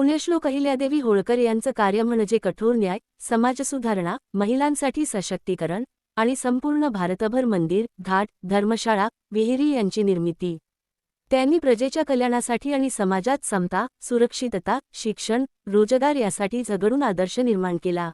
पुण्यश्लोक अहिल्यादेवी होळकर यांचं कार्य म्हणजे कठोर न्याय समाजसुधारणा महिलांसाठी सशक्तीकरण आणि संपूर्ण भारतभर मंदिर घाट धर्मशाळा विहिरी यांची निर्मिती. त्यांनी प्रजेच्या कल्याणासाठी आणि समाजात समता सुरक्षितता शिक्षण रोजगार यासाठी झगडून आदर्श निर्माण केला.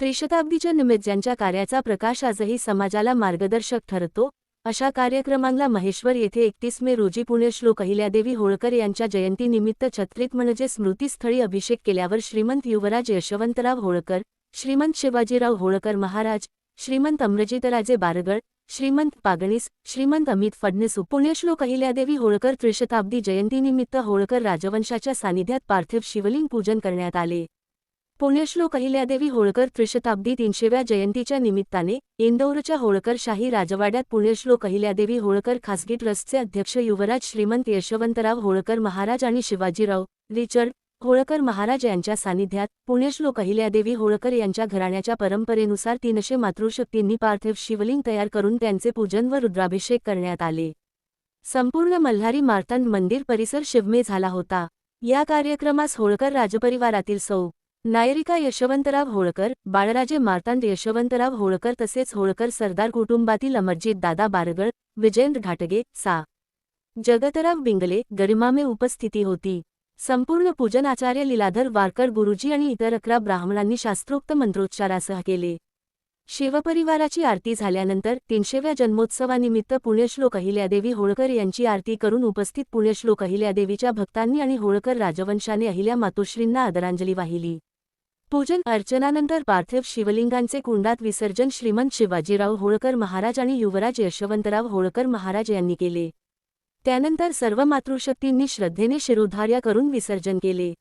त्रिशताब्दीच्या निमित्त ज्यांच्या कार्याचा प्रकाश आजही समाजाला मार्गदर्शक ठरतो अशा कार्यक्रमांना महेश्वर येथे एकतीस मे रोजी पुण्यश्लोक अहिल्यादेवी होळकर यांच्या जयंतीनिमित्त छत्रीत म्हणजे स्मृतीस्थळी अभिषेक केल्यावर श्रीमंत युवराज यशवंतराव होळकर श्रीमंत शिवाजीराव होळकर महाराज श्रीमंत अमरजितराजे बारगळ श्रीमंत पागणीस श्रीमंत अमित फडणीस पुण्यश्लोक अहिल्यादेवी होळकर त्रिशताब्दी जयंतीनिमित्त होळकर राजवंशाच्या सानिध्यात पार्थिव शिवलिंग पूजन करण्यात आले. पुण्यश्लोक अहिल्यादेवी होळकर त्रिशताब्दी तीनशेव्या जयंतीच्या निमित्ताने इंदौरच्या होळकर शाही राजवाड्यात पुण्यश्लोक अहिल्यादेवी होळकर खासगी ट्रस्टचे अध्यक्ष युवराज श्रीमंत यशवंतराव होळकर महाराज आणि शिवाजीराव रिचर्ड होळकर महाराज यांच्या सानिध्यात पुण्यश्लोक अहिल्यादेवी होळकर यांच्या घराण्याच्या परंपरेनुसार तीनशे मातृशक्तींनी पार्थिव शिवलिंग तयार करून त्यांचे पूजन व रुद्राभिषेक करण्यात आले. संपूर्ण मल्हारी मार्तंड मंदिर परिसर शिवमे झाला होता. या कार्यक्रमास होळकर राजपरिवारातील सौ नायरिका यशवंतराव होळकर बाळराजे मार्तांड यशवंतराव होळकर तसेच होळकर सरदार कुटुंबातील अमरजीत दादा बारगळ विजेंद्र घाटगे सा. जगतराव बिंगले गरिमामे उपस्थिती होती. संपूर्ण पूजन आचार्य लीलाधर वारकर गुरुजी आणि इतर अकरा ब्राह्मणांनी शास्त्रोक्त मंत्रोच्चारासह केले. शिवपरिवाराची आरती झाल्यानंतर तीनशेव्या जन्मोत्सवानिमित्त पुण्यश्लोक अहिल्यादेवी होळकर यांची आरती करून उपस्थित पुण्यश्लोक अहिल्यादेवीच्या भक्तांनी आणि होळकर राजवंशाने अहिल्या मातोश्रींना आदरांजली वाहिली. पूजन अर्चनानंतर पार्थिव शिवलिंगांचे कुंडात विसर्जन श्रीमंत शिवाजीराव होळकर महाराज आणि युवराज यशवंतराव होळकर महाराज यांनी केले. त्यानंतर सर्व मातृशक्तींनी श्रद्धेने शिरोधार्या करून विसर्जन केले.